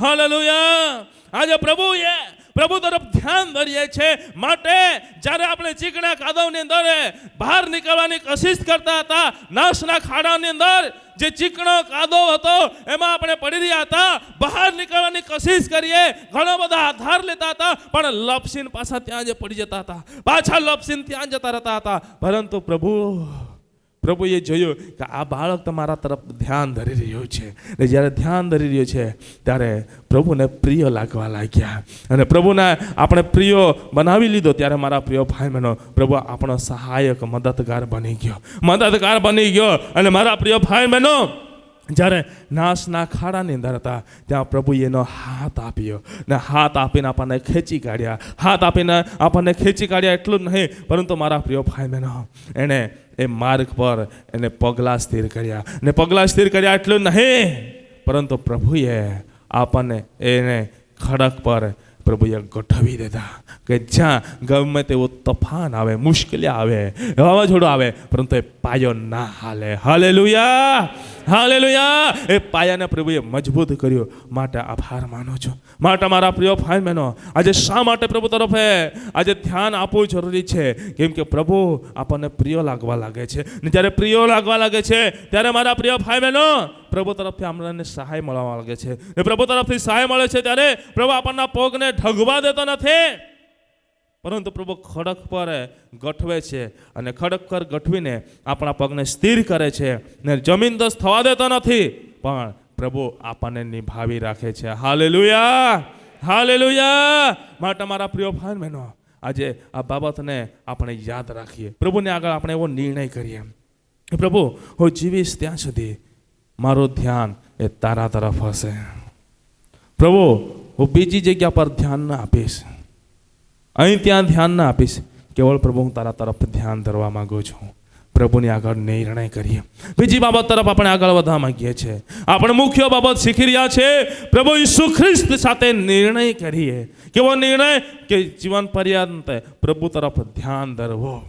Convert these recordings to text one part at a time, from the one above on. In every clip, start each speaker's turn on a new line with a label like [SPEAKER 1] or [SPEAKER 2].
[SPEAKER 1] Hallelujah. આજે પ્રભુએ, પ્રભુ તરફ ધ્યાન ધરીએ છે માટે જ્યારે આપણે ચીકણા કાદવની અંદર બહાર નીકળવાની કોશિશ કરતા હતા નાશના ખાડાની અંદર જે ચીકણો કાદવ હતો, એમાં આપણે પડી રહ્યા હતા. બહાર નીકળવાની કોશિશ કરીએ. ઘણો બધા આધાર લેતા હતા, પણ લપસીન પાછા ત્યાં જ પડી જતા હતા. પાછા લપસીન ત્યાં જતા રહેતા હતા. પરંતુ પ્રભુ પ્રભુએ જોયું કે આ બાળક તમારા તરફ ધ્યાન ધરી રહ્યું છે. ને જ્યારે ધ્યાન ધરી રહ્યું છે, ત્યારે પ્રભુને પ્રિય લાગવા લાગ્યા. અને પ્રભુને આપણે પ્રિય બનાવી લીધો, ત્યારે મારા પ્રિય ભાઈ બહેનો પ્રભુ આપણો સહાયક, મદદગાર બની ગયો. મદદગાર બની ગયો. અને મારા પ્રિય ભાઈ બહેનો જ્યારે નાશના ખાડાની અંદર હતા, ત્યાં પ્રભુએ એનો હાથ આપ્યો. ને હાથ આપીને આપણને ખેંચી કાઢ્યા. હાથ આપીને આપણને ખેંચી કાઢ્યા એટલું જ નહીં, પરંતુ મારા પ્રિય ભાઈ બહેનો એણે એ માર્ગ પર એને પગલાં સ્થિર કર્યા. ને પગલાં સ્થિર કર્યા એટલું નહીં, પરંતુ પ્રભુએ આપણને એને ખડક પર પ્રભુએ ગોઠવી દીધા કે જ્યાં ગમે તેવો તફાન આવે, મુશ્કેલી આવે, વાવાઝોડું આવે, પરંતુ એ પાયો ના હાલે. હાલેલુયા! હાલેલુયા. એ પાયાને પ્રભુએ મજબૂત કર્યો. માટે આભાર માનો છો. માટે મારા પ્રિય ભાઈ બહેનો, આજે શા માટે પ્રભુ તરફે? આજે ધ્યાન આપવું જરૂરી છે. કેમ કે પ્રભુ આપણને પ્રિય લાગવા લાગે છે. ને જ્યારે પ્રિય લાગવા લાગે છે, ત્યારે મારા પ્રિય ભાઈ બહેનો, પ્રભુ તરફથી આપણને સહાય મળવા લાગે છે. ને પ્રભુ તરફથી સહાય મળે છે ત્યારે પ્રભુ આપણના પગને ઢગવા દેતો નથી. પરંતુ પ્રભુ ખડક પર ગઠવે છે અને ખડક પર ગઠવીને આપણા પગને સ્થિર કરે છે ને જમીન દસ થવા દેતો નથી, પણ પ્રભુ આપણને નિભાવી રાખે છે. હાલેલુયા! હાલેલુયા! માટે મારા પ્રિય ભાઈ બહેનો, આજે આ બાબતને આપણે યાદ રાખીએ. પ્રભુને આગળ આપણે એવો નિર્ણય કરીએ. પ્રભુ, હું જીવીશ ત્યાં સુધી. મારું ધ્યાન એ તારા તરફ હશે. પ્રભુ, હું બીજી જગ્યા પર ધ્યાન ના આપીશ. અહીં ત્યાં ધ્યાન ના આપીશ. કેવળ પ્રભુ, હું તારા તરફ ધ્યાન ધરવા માંગુ છું. પ્રભુની આગળ નિર્ણય કરીએ. બીજી બાબત તરફ આપણે આગળ વધવા માંગીએ છીએ. આપણે મુખ્ય બાબત શીખી રહ્યા છે. પ્રભુ ઈસુ ખ્રિસ્ત સાથે નિર્ણય કરીએ. કેવો નિર્ણય? કે જીવન પર્યંત પ્રભુ તરફ ધ્યાન ધરવો.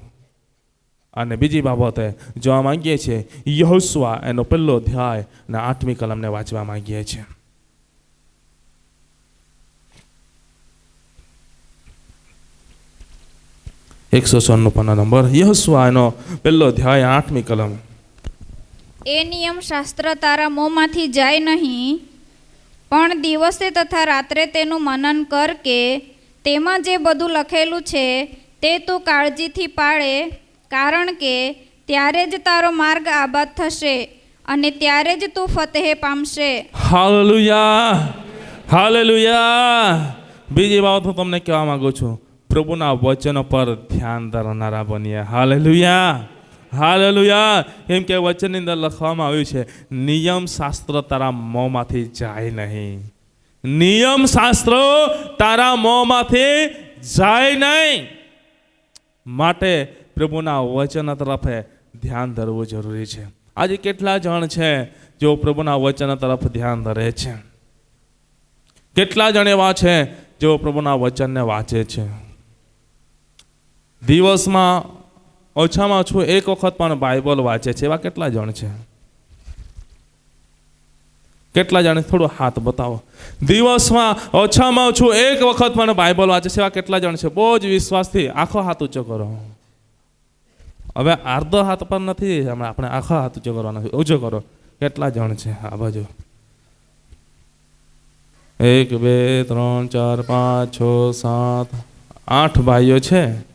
[SPEAKER 1] અને બીજી બાબતે જોવા માંગીએ છીએ યહોસ્વા એનો પહેલો અધ્યાય અને આઠમી કલમને વાંચવા માંગીએ છીએ. એકસો સોળનો નંબર. યહસ્વાનો પહેલો ધ્યાય આઠમી કલમ.
[SPEAKER 2] એ નિયમ શાસ્ત્ર તારા મોંમાંથી જાય નહીં પણ દિવસે તથા રાત્રે તેનું મનન કર કે તેમાં જે બધું લખેલું છે તે તું કાળજીથી પાળે કારણ કે ત્યારે જ તારો માર્ગ આબાદ થશે અને ત્યારે જ તું ફતેહ પામશે.
[SPEAKER 1] Hallelujah hallelujah. બીજી બાબત હું તમને કહેવા માંગુ છું. પ્રભુના વચનો પર ધ્યાન ધરનારા બનીએ. હાલેલુયા. હાલેલુયા. એમ કે વચનની અંદર લખવામાં આવ્યું છે, નિયમ શાસ્ત્ર તારા મોંમાંથી જાય નહીં. નિયમ શાસ્ત્ર તારા મોંમાંથી જાય નહીં. માટે પ્રભુના વચન તરફે ધ્યાન ધરવું જરૂરી છે. આજે કેટલા જણ છે જેઓ પ્રભુના વચન તરફ ધ્યાન ધરે છે? કેટલા જણ એવા છે જેઓ પ્રભુના વચનને વાંચે છે? દિવસમાં ઓછામાં ઓછું એક વખત પણ બાઇબલ વાંચે છે. એવા કેટલા જણ છે? કેટલા જણ થોડું હાથ બતાવો. દિવસમાં ઓછામાં ઓછું એક વખત પણ બાઇબલ વાંચે છે. એવા કેટલા જણ છે? બહુ જ વિશ્વાસથી આખો હાથ ઊંચો કરો. હવે અર્ધો હાથ પર નથી. હમણાં આપણે આખો હાથ ઊંચો કરવાનો ઊંચો કરો. કેટલા જણ છે? આ બાજુ. એક, બે, ત્રણ, ચાર, પાંચ, છ, સાત, આઠ ભાઈઓ છે.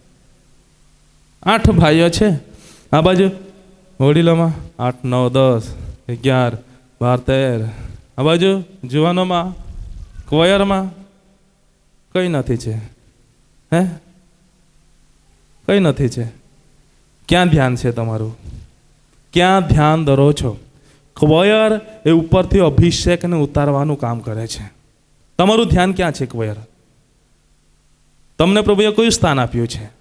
[SPEAKER 1] આઠ ભાઈઓ છે. આ બાજુ વડીલોમાં આઠ, નવ, દસ, અગિયાર, બાર, તેર. આ બાજુ જુવાનોમાં કોયરમાં કંઈ નથી છે. હે? કંઈ નથી છે. ક્યાં ધ્યાન છે તમારું? ક્યાં ધ્યાન ધરો છો? ક્વયર એ ઉપરથી અભિષેકને ઉતારવાનું કામ કરે છે. તમારું ધ્યાન ક્યાં છે ક્વયર? તમને પ્રભુએ કયું સ્થાન આપ્યું છે?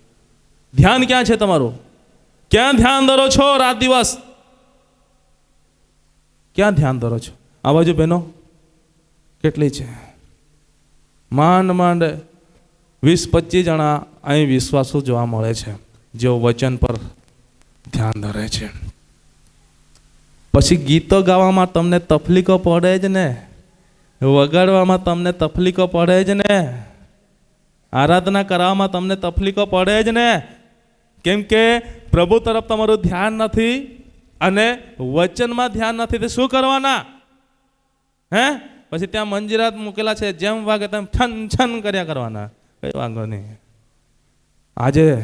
[SPEAKER 1] ધ્યાન ક્યાં છે તમારું? ક્યાં ધ્યાન ધરો છો રાત દિવસ? ક્યાં ધ્યાન ધરો છો? આ બાજુ બહેનો, કેટલી છે? માંડ માંડ વીસ પચીસ જણા અહીં વિશ્વાસો જોવા મળે છે, જેઓ વચન પર ધ્યાન ધરે છે. પછી ગીતો ગાવામાં તમને તકલીફો પડે જ ને? વગાડવામાં તમને તકલીફો પડે જ ને? આરાધના કરવામાં તમને તકલીફો પડે જ ને? કેમ કે પ્રભુ તરફ તમારું ધ્યાન નથી અને વચનમાં ધ્યાન નથી, તે શું કરવાના? હે? પછી ત્યાં મંજીરાત મૂકેલા છે, જેમ વાગે તેમ છન છન કર્યા કરવાના. કઈ વાંધો નહીં. આજે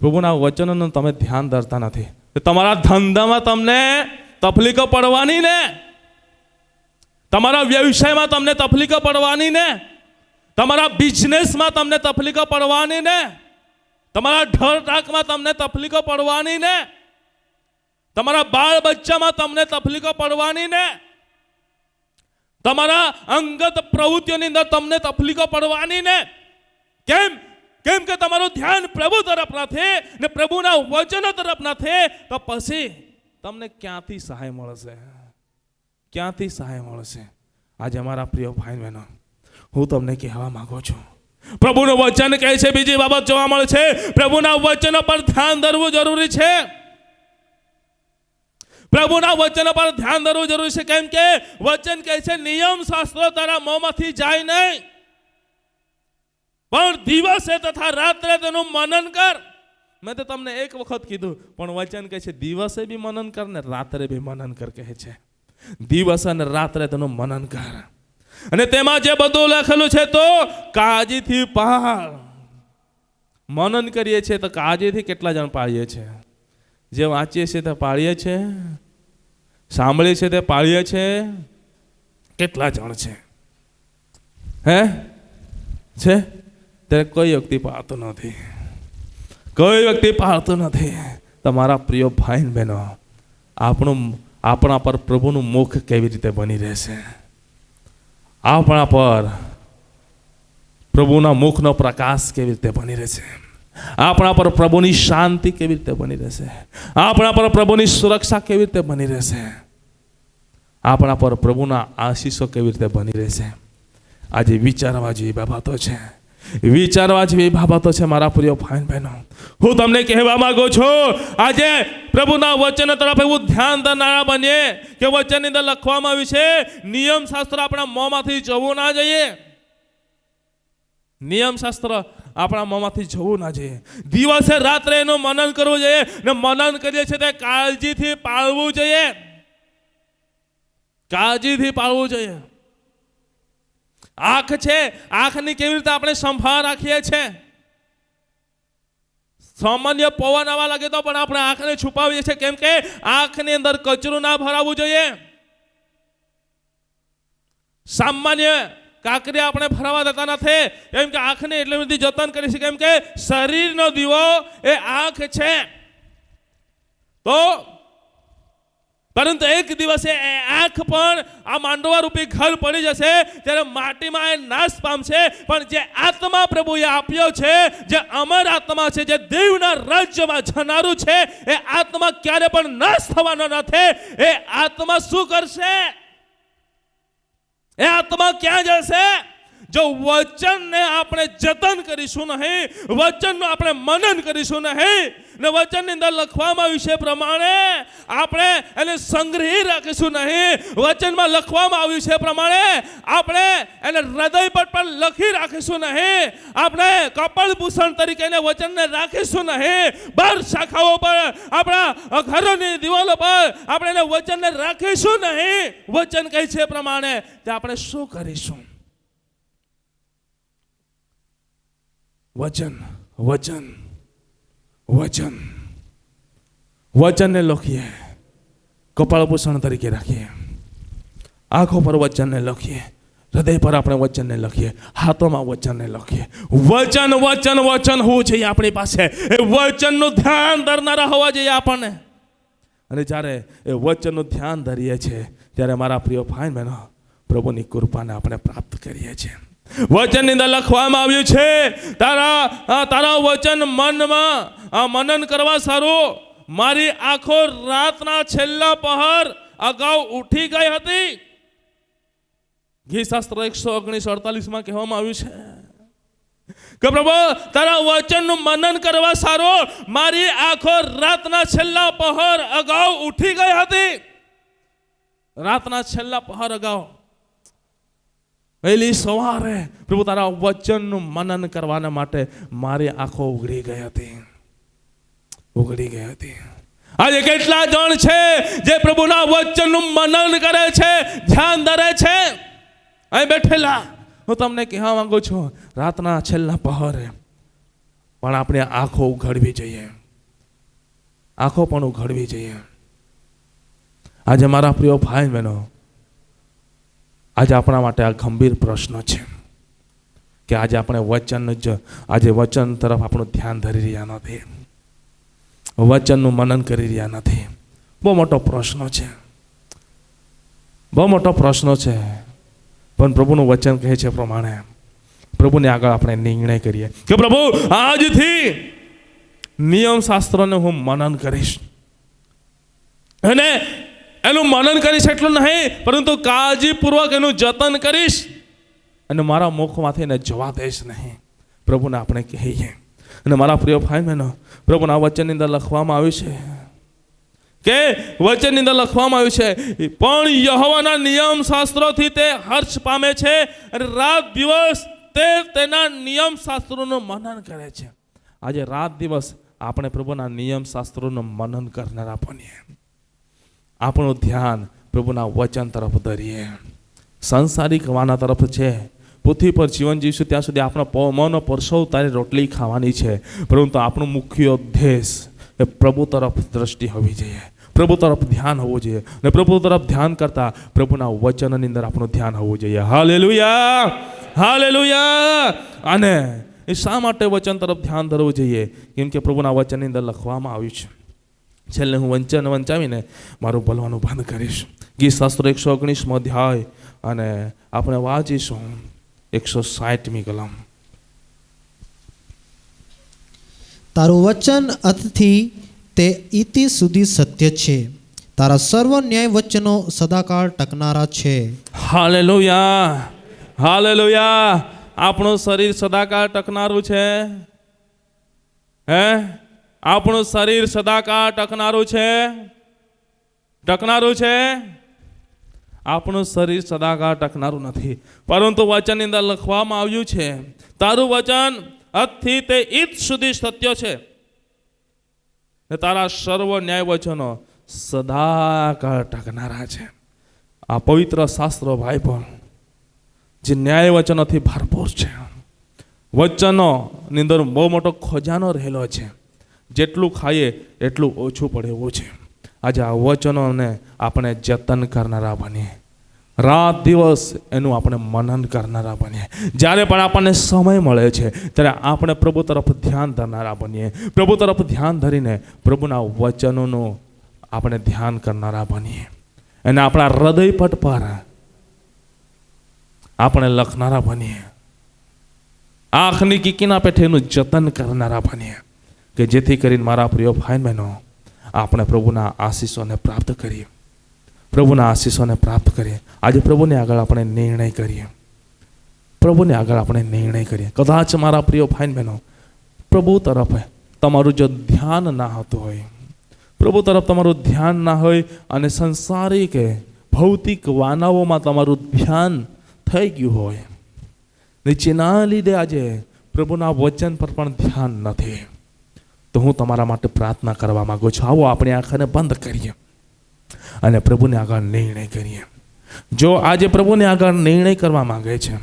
[SPEAKER 1] પ્રભુના વચનોનું તમે ધ્યાન ધરતા નથી. તમારા ધંધામાં તમને તકલીફો પડવાની ને? તમારા વ્યવસાયમાં તમને તકલીફો પડવાની ને? તમારા બિઝનેસમાં તમને તકલીફો પડવાની ને? તમારા ઢળ ટાકમાં તમને તકલીફો પડવાની ને. તમારા બાળ બચ્ચામાં તમને તકલીફો પડવાની ને. તમારા અંગત પ્રવૃત્તિઓની અંદર તમને તકલીફો પડવાની ને. કેમ? કેમ કે તમારું ધ્યાન પ્રભુ તરફ નથી ને પ્રભુના વચનો તરફ નથી. તો પછી તમને ક્યાંથી સહાય મળશે? ક્યાંથી સહાય મળશે? આજે અમારા પ્રિય ભાઈ બહેનો, હું તમને કહેવા માગું છું પ્રભુનું વચન કહે છે, બીજી બાબત જોવા મળે છે, પ્રભુના વચનો પર ધ્યાન ધરવું જરૂરી છે. પ્રભુના વચનો પર ધ્યાન ધરવું જરૂરી છે, કેમ કે વચન કહે છે, નિયમ શાસ્ત્રો તારા મોંમાંથી જાય નહીં. પણ દિવસે તથા રાત્રે તેનું મનન કર. મેં તો તમને એક વખત કીધું, પણ વચન કહે છે, દિવસે બી મનન કર ને રાત્રે બી મનન કર કહે છે. દિવસ અને રાત્રે તેનું મનન કર. અને તેમાં જે બધું લખેલું છે તો કાળજીથી પાળ મનન કરીએ છીએ તો કાળજીથી કેટલા જણ પાળીએ છીએ જે વાંચીએ છીએ તે પાળીએ છીએ સાંભળીએ છીએ તે પાળીએ છીએ કેટલા જણ છે? હે? છે? ત્યારે કોઈ વ્યક્તિ પાળતો નથી. કોઈ વ્યક્તિ પાળતો નથી. તમારા પ્રિય ભાઈ બહેનો, આપણું, આપણા પર પ્રભુનું મુખ કેવી રીતે બની રહેશે? આપણા પર પ્રભુના મુખનો પ્રકાશ કેવી રીતે બની રહેશે? આપણા પર પ્રભુની શાંતિ કેવી રીતે બની રહેશે? આપણા પર પ્રભુની સુરક્ષા કેવી રીતે બની રહેશે? આપણા પર પ્રભુના આશીષો કેવી રીતે બની રહેશે? આજે વિચારવા જેવી બાબતો છે. વિચારવા જેવી બાબતો છે, મારા પ્રિય ભાઈ બહેનો. હું તમને કહેવા માંગુ છું, આજે પ્રભુના વચન તરફ એવું ધ્યાન ધરનારા બનીએ કે વચનની અંદર લખવામાં આવ્યું છે નિયમ શાસ્ત્ર આપણા મોંમાંથી જવું ના જઈએ. નિયમ શાસ્ત્ર આપણા મોંમાંથી જવું ના જોઈએ. દિવસે રાત્રે એનું મનન કરવું જોઈએ ને મનન કરીએ છીએ તે કાળજીથી પાળવું જોઈએ. કાળજીથી પાળવું જોઈએ. આંખ છે, આંખની કેવી રીતે આપણે સંભાળ રાખીએ છીએ સામાન્ય પવન આવવા લાગે તો પણ આપણે આંખને છુપાવીએ છીએ. કેમ કે આંખની અંદર કચરું ના ભરાવવું જોઈએ. સામાન્ય કાંકરી આપણે ભરાવા દેતા નથી. કેમ કે આંખને એટલી બધી જતન કરી છે. કેમ કે શરીરનો દીવો એ આંખ છે. તો પરંતુ એક દિવસે એ આંખ પણ આ માંડવા રૂપી ઘર પડી જશે, ત્યારે માટીમાં એ નાશ પામશે. પણ જે આત્મા પ્રભુએ આપ્યો છે, જે અમર આત્મા છે, જે દેવના રાજ્યમાં જનારું છે, એ આત્મા ક્યારે પણ નાશ થવાનો નથી. એ આત્મા શું કરશે? એ આત્મા ક્યાં જશે? જો વચનને આપણે જતન કરીશું નહીં, વચનનું આપણે મનન કરીશું નહીં, ને વચનની અંદર લખવામાં આવ્યું છે પ્રમાણે આપણે એને સંગ્રહી રાખીશું નહીં, વચનમાં લખવામાં આવ્યું છે પ્રમાણે આપણે એને હૃદય પર પણ લખી રાખીશું નહીં, આપણે કપાળભૂષણ તરીકે એને વચનને રાખીશું નહીં, બાર શાખાઓ પર, આપણા ઘરોની દિવાલો પર આપણે એને વચનને રાખીશું નહીં. વચન કહે છે પ્રમાણે તે આપણે શું કરીશું? વચન વચન વચન. વચનને લખીએ. કપાળભૂષણ તરીકે રાખીએ. આંખો પર વચનને લખીએ. હૃદય પર આપણે વચનને લખીએ. હાથોમાં વચનને લખીએ. વચન વચન વચન હોવું જોઈએ આપણી પાસે. એ વચનનું ધ્યાન ધરનારા હોવા જોઈએ આપણને. અને જ્યારે એ વચનનું ધ્યાન ધરીએ છીએ, ત્યારે મારા પ્રિય ભાઈ બહેનો, પ્રભુની કૃપાને આપણે પ્રાપ્ત કરીએ છીએ. વચનની અંદર લખવામાં આવ્યું છે, તારા તારા વચન મનમાં, આ મનન કરવા સારું. મારી આખો રાતના છેલ્લા પહર અગાઉ ઉઠી ગઈ હતી. ગીશાસ્ત્ર એકસો ઓગણીસ અડતાલીસમાં કહેવામાં આવ્યું છે, કે પ્રભુ, તારા વચનનું મનન કરવા સારું. મારી આખો રાતના છેલ્લા પહર અગાઉ ઉઠી ગઈ હતી. રાતના છેલ્લા પહર અગાઉ વહેલી સવારે પ્રભુ તારા વચનનું મનન કરવાના માટે મારી આંખો ઉઘડી ગઈ હતી. ઉઘડી ગઈ હતી. આજે કેટલા જણ છે જે પ્રભુના વચનનું મનન કરે છે, ધ્યાન ધરે છે? અહીં બેઠેલા. હું તમને કહેવા માંગુ છું, રાતના છેલ્લા પહોરે પણ આપણે આંખો ઉઘડવી જોઈએ. આંખો પણ ઉઘડવી જોઈએ. આજે મારા પ્રિય ભાઈ બહેનો આજે આપણા માટે આ ગંભીર પ્રશ્ન છે કે આજે આપણે વચન જ, આજે વચન તરફ આપણું ધ્યાન ધરી રહ્યા નથી. વચનનું મનન કરી રહ્યા નથી. બહુ મોટો પ્રશ્ન છે. બહુ મોટો પ્રશ્ન છે. પણ પ્રભુનું વચન કહે છે પ્રમાણે પ્રભુને આગળ આપણે નિર્ણય કરીએ કે પ્રભુ, આજથી નિયમ શાસ્ત્રને હું મનન કરીશ. અને એનું મનન કરીશ એટલું નહીં, પરંતુ કાળજીપૂર્વક એનું જતન કરીશ. અને મારા મુખમાંથી એને જવા દઈશ નહીં. પ્રભુને આપણે કહીએ. અને મારા પ્રિય ભાઈ બહેનો, પ્રભુના વચનની અંદર લખવામાં આવ્યું છે કે, વચનની અંદર લખવામાં આવ્યું છે, પણ યહોવાના નિયમ શાસ્ત્રોથી તે હર્ષ પામે છે અને રાત દિવસ તે તેના નિયમ શાસ્ત્રોનું મનન કરે છે. આજે રાત દિવસ આપણે પ્રભુના નિયમ શાસ્ત્રોનું મનન કરનારા બનીએ. આપણું ધ્યાન પ્રભુના વચન તરફ ધરીએ. સંસારિક વાના તરફ છે. પૃથ્વી પર જીવન જીવશું ત્યાં સુધી આપણા પવનો પરસવ તારે રોટલી ખાવાની છે. પરંતુ આપણું મુખ્ય ઉદ્દેશ એ પ્રભુ તરફ દ્રષ્ટિ હોવી જોઈએ. પ્રભુ તરફ ધ્યાન હોવું જોઈએ. અને પ્રભુ તરફ ધ્યાન કરતા પ્રભુના વચનની અંદર આપણું ધ્યાન હોવું જોઈએ. હાલેલુયા! હાલેલુયા! અને એ શા માટે વચન તરફ ધ્યાન ધરવું જોઈએ? કેમ કે પ્રભુના વચનની અંદર લખવામાં આવ્યું છે. છેલ્લે હું વંચન વંચાવીને મારું બોલવાનું બંધ કરીશ. ગીત શાસ્ત્ર એકસો ઓગણીસમાં અધ્યાય અને આપણે વાંચીશું એકસો સાઠમી કલમ.
[SPEAKER 3] તારું વચન અતથી તે ઇતિ સુધી સત્ય છે. તારા સર્વ ન્યાય વચનો સદાકાળ ટકનારા છે.
[SPEAKER 1] હાલેલુયા! હાલેલુયા! આપણું શરીર સદાકાળ ટકનારું છે. હે? આપણું શરીર સદાકાળ ટકનારું છે? ટકનારું છે? આપણું શરીર સદાકાળ ટકનારું નથી. પરંતુ વચનની અંદર લખવામાં આવ્યું છે, તારું વચન અતથી તે ઈદ સુધી સત્ય છે. ને તારા સર્વ ન્યાય વચનો સદાકાળ ટકનારા છે. આ પવિત્ર શાસ્ત્રો ભાઈ પણ જે ન્યાય વચનોથી ભરપૂર છે. વચનોની અંદર બહુ મોટો ખજાનો રહેલો છે. જેટલું ખાઈએ, એટલું ઓછું પડે એવું છે. આજે આ વચનોને આપણે જતન કરનારા બનીએ. રાત દિવસ એનું આપણે મનન કરનારા બનીએ. જ્યારે પણ આપણને સમય મળે છે, ત્યારે આપણે પ્રભુ તરફ ધ્યાન ધરનારા બનીએ. પ્રભુ તરફ ધ્યાન ધરીને પ્રભુના વચનોનું આપણે ધ્યાન કરનારા બનીએ. અને આપણા હૃદયપટ પર આપણે લખનારા બનીએ. આંખની કીકીના પેઠે એનું જતન કરનારા બનીએ. કે જેથી કરીને મારા પ્રિય ભાઈ બહેનો, આપણે પ્રભુના આશીષોને પ્રાપ્ત કરીએ. પ્રભુના આશીષોને પ્રાપ્ત કરીએ. આજે પ્રભુને આગળ આપણે નિર્ણય કરીએ. પ્રભુને આગળ આપણે નિર્ણય કરીએ. કદાચ મારા પ્રિય ભાઈ બહેનો, પ્રભુ તરફ તમારું જો ધ્યાન ના હોતું હોય, પ્રભુ તરફ તમારું ધ્યાન ના હોય અને સંસારિક, ભૌતિક વાનાઓમાં તમારું ધ્યાન થઈ ગયું હોય, નીચેના લીધે આજે પ્રભુના વચન પર પણ ધ્યાન નથી. તો હું તમારા માટે પ્રાર્થના કરવા માંગુ છું. આવો આપણે આંખને બંધ કરીએ અને પ્રભુને આગળ નિર્ણય કરીએ. જો આજે પ્રભુને આગળ નિર્ણય કરવા માંગે છે,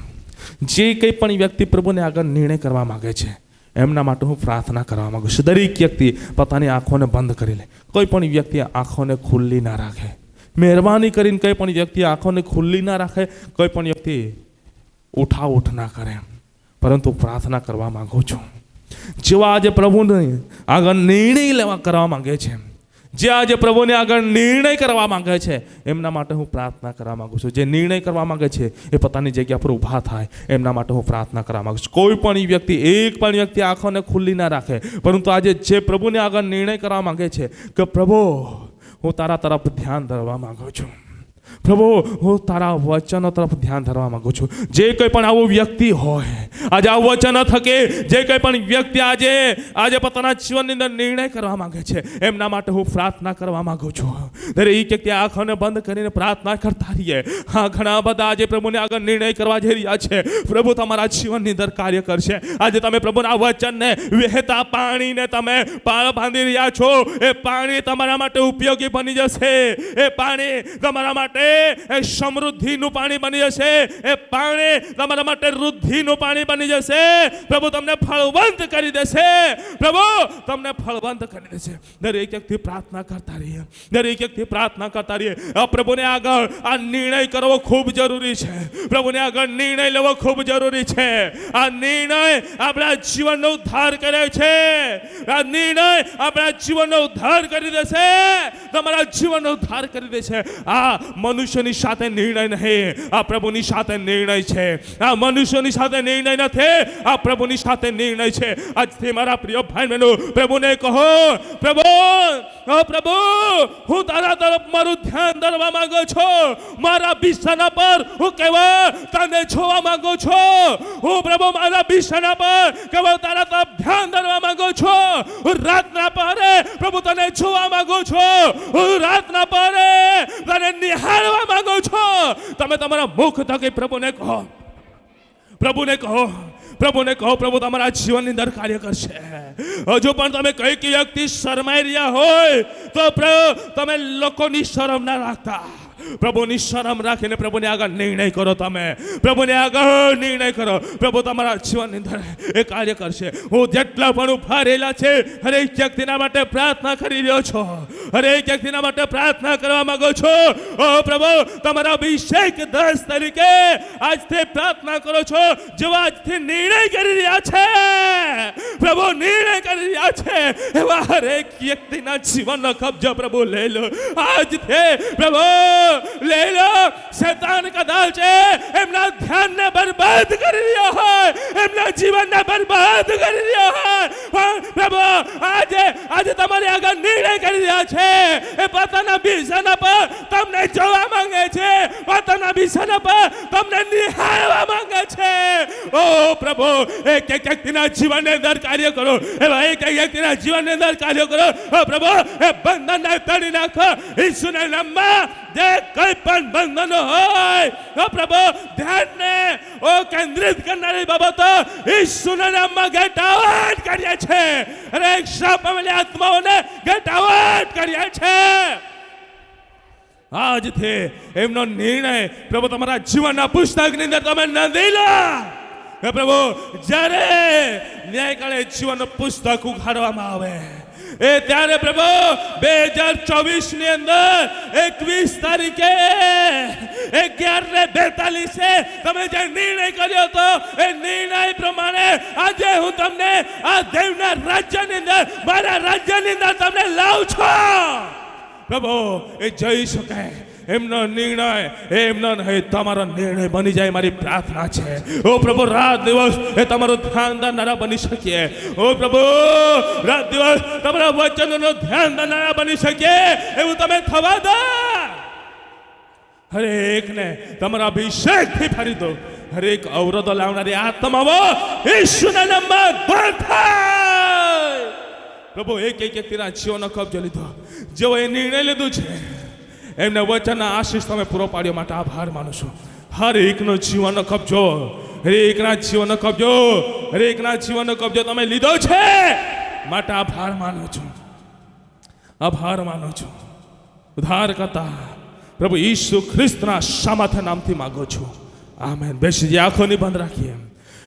[SPEAKER 1] જે કંઈ પણ વ્યક્તિ પ્રભુને આગળ નિર્ણય કરવા માંગે છે, એમના માટે હું પ્રાર્થના કરવા માંગુ છું. દરેક વ્યક્તિ પોતાની આંખોને બંધ કરી લે. કોઈ પણ વ્યક્તિ આંખોને ખુલ્લી ના રાખે. મહેરબાની કરીને કોઈ પણ વ્યક્તિ આંખોને ખુલ્લી ના રાખે. કોઈ પણ વ્યક્તિ ઉઠાઉઠ ના કરે. પરંતુ પ્રાર્થના કરવા માંગુ છું. જેવા આજે પ્રભુને આગળ નિર્ણય લેવા કરવા માંગે છે. જે આજે પ્રભુને આગળ નિર્ણય કરવા માંગે છે, એમના માટે હું પ્રાર્થના કરવા માગું છું. જે નિર્ણય કરવા માંગે છે, એ પોતાની જગ્યા પર ઊભા થાય, એમના માટે હું પ્રાર્થના કરવા માગું છું. કોઈ પણ વ્યક્તિ, એક પણ વ્યક્તિ આંખોને ખુલ્લી ના રાખે, પરંતુ આજે જે પ્રભુને આગળ નિર્ણય કરવા માંગે છે કે, પ્રભુ, હું તારા તરફ ધ્યાન ધરવા માંગુ છું. પ્રભુ, હું તારા વચનો તરફ ધ્યાન ધરવા માંગુ છું. જે કંઈ પણ આવો વ્યક્તિ હોય, આજે આ વચન થકે, જે કંઈ પણ વ્યક્તિ આજે આજે પોતાના જીવનની અંદર નિર્ણય કરવા માંગે છે, એમના માટે હું પ્રાર્થના કરવા માંગુ છું. દરેક વ્યક્તિ આંખોને બંધ કરીને પ્રાર્થના કરતા રહીએ. હા, ઘણા બધા આજે પ્રભુને આગળ નિર્ણય કરવા જઈ રહ્યા છે. પ્રભુ તમારા જીવનની અંદર કાર્ય કરશે. આજે તમે પ્રભુના વચનને વહેતા પાણીને તમે પાળ બાંધી રહ્યા છો. એ પાણી તમારા માટે ઉપયોગી બની જશે. એ પાણી તમારા માટે એ સમૃદ્ધિનું પાણી બની જશે, એ પાણી તમારા માટે વૃદ્ધિનું પાણી બની જશે. પ્રભુ તમને ફળવંત કરી દેશે. પ્રભુ તમને ફળવંત કરી દેશે. દરેક વ્યક્તિ પ્રાર્થના કરતા રહીએ. દરેક વ્યક્તિ પ્રાર્થના કરતા રહીએ. પ્રભુને આગળ આ નિર્ણય કરવો ખૂબ જરૂરી છે. પ્રભુને આગળ નિર્ણય લેવો ખૂબ જરૂરી છે. આ નિર્ણય આપણા જીવનનો ઉદ્ધાર કરે છે. આ નિર્ણય આપણા જીવનનો ઉદ્ધાર કરી દેશે. તમારા જીવનનો ઉદ્ધાર કરી દેશે. આ મનુષ્યની સાથે નિર્ણય નહીં આ પ્રભુની સાથે નિર્ણય છે આ મનુષ્યની સાથે નિર્ણય નથી આ પ્રભુની સાથે નિર્ણય છે આજથી મારા પ્રિય ભાઈ બહેનો પ્રભુને કહો પ્રભુ ઓ પ્રભુ હું તારા તરફ મારું ધ્યાન ધરવા માંગુ છું મારા બિછાના પર હું કેવળ તને જોવા માંગુ છું હું પ્રભુ મારા બિછાના પર કેવળ તારા તરફ ધ્યાન ધરવા માંગુ છું હું રાતના પહરે પ્રભુ, તને જોવા માંગુ છું. હું રાતના પરે તને નિહાળવા માંગુ છું. તમે તમારા મુખ થકી પ્રભુને કહો. પ્રભુને કહો. પ્રભુને કહો, પ્રભુ તમારા જીવનની અંદર કાર્ય કરશે. હજુ પણ તમે કઈ વ્યક્તિ શરમાઈ રહ્યા હોય, તો તમે લોકોની શરમ ના રાખતા. પ્રભુની શરમ રાખીને પ્રભુને આગળ નિર્ણય કરો તમે. પ્રભુને આગળ નિર્ણય કરો. પ્રભુ તમારા જીવનની અંદર એ કાર્ય કરશે. હું જેટલા પણ ઊભા રહેલા છે, હરેક વ્યક્તિના માટે પ્રાર્થના કરી રહ્યો છો. હરેક વ્યક્તિના માટે પ્રાર્થના કરવા માંગો છો. ઓ પ્રભુ, તમારા અભિષેક દસ તરીકે આજથી પ્રાર્થના કરો છો જેવા આજથી નિર્ણય કરી રહ્યા છે. પ્રભુ, નિર્ણય કરી રહ્યા છે. એવા હરેક વ્યક્તિના જીવનનો કબજો પ્રભુ લઈ લો. આજથી પ્રભુ લઈ લો. શેતાન કદાચ એમના ધ્યાનને બરબાદ કરી રહ્યો હોય. એમના જીવનને બરબાદ કરી રહ્યો હોય. પણ પ્રભુ, આજે આજે તમારી આગળ નિર્ણય કરી રહ્યા છે. એ પોતાના બિછાના પર તમને જોવા માંગે છે. પોતાના બિછાના પર તમને નિહાળવા માંગે ઓ પ્રભુ, એક એક વ્યક્તિના જીવનની અંદર કાર્ય કરો. એવા એક એક વ્યક્તિના જીવનની અંદર કાર્ય કરો. ઓ પ્રભુ, એ બંધનને તોડી નાખો. ઈસુના નામમાં જે કોઈ પણ બંધનો હોય, ઓ પ્રભુ, ધ્યાનને, ઓ કેન્દ્રિત કરનારી બાબતો ઈસુના નામમાં ગેટ આઉટ કર્યા છે. અને એક શ્રાપ પામેલી આત્માઓને ગેટ કરીએ છે. આજથી એમનો નિર્ણય પ્રભુ તમારા જીવનના પુસ્તકની અંદર તમે નોંધી લો. હે પ્રભુ, જ્યારે ન્યાયકાળે જીવનનું પુસ્તક ઉઘાડવામાં આવે, એ ત્યારે પ્રભુ, બે હજાર ચોવીસની અંદર, એકવીસ તારીખે અગિયાર ને બેતાલીસે તમે જે નિર્ણય કર્યો હતો, એ નિર્ણય પ્રમાણે આજે હું તમને આ દેવના રાજ્યની અંદર, મારા રાજ્યની અંદર તમને લાવ છો. પ્રભુ, એ જઈ શકે એમનો નિર્ણય, એમનો નહીં, તમારો નિર્ણય બની જાય, મારી પ્રાર્થના છે. ઓ પ્રભુ, રાત દિવસ એ તમારું ધ્યાન દાનારા બની શકીએ. ઓ પ્રભુ, રાત દિવસ તમારા વચનોનું ધ્યાન દાનારા બની શકીએ. એવું તમે થવા દો. હરેકને તમારા અભિષેકથી ફરી દો. હરેક અવરોધો લાવનારી આત્માઓ ઈશ્વરના નામમાં બંધ થાય. પ્રભુ એક એક વ્યક્તિના જીવનો કબજો લીધો. જેઓ એ નિર્ણય લીધું છે એમને વચનના આશીષ તમે પૂરો પાડ્યો માટે આભાર માનું છું. હર એકનો જીવનનો કબજો હરેકના જીવનનો કબજો હરેકના જીવનનો કબજો તમે લીધો છે માટે આભાર માનું છું. આભાર માનું છું. ઉધાર કરતા પ્રભુ ઈસુ ખ્રિસ્તના સામર્થ્ય નામથી માગો છું. આમેન. બેસી જે આંખોની બંધ રાખીએ.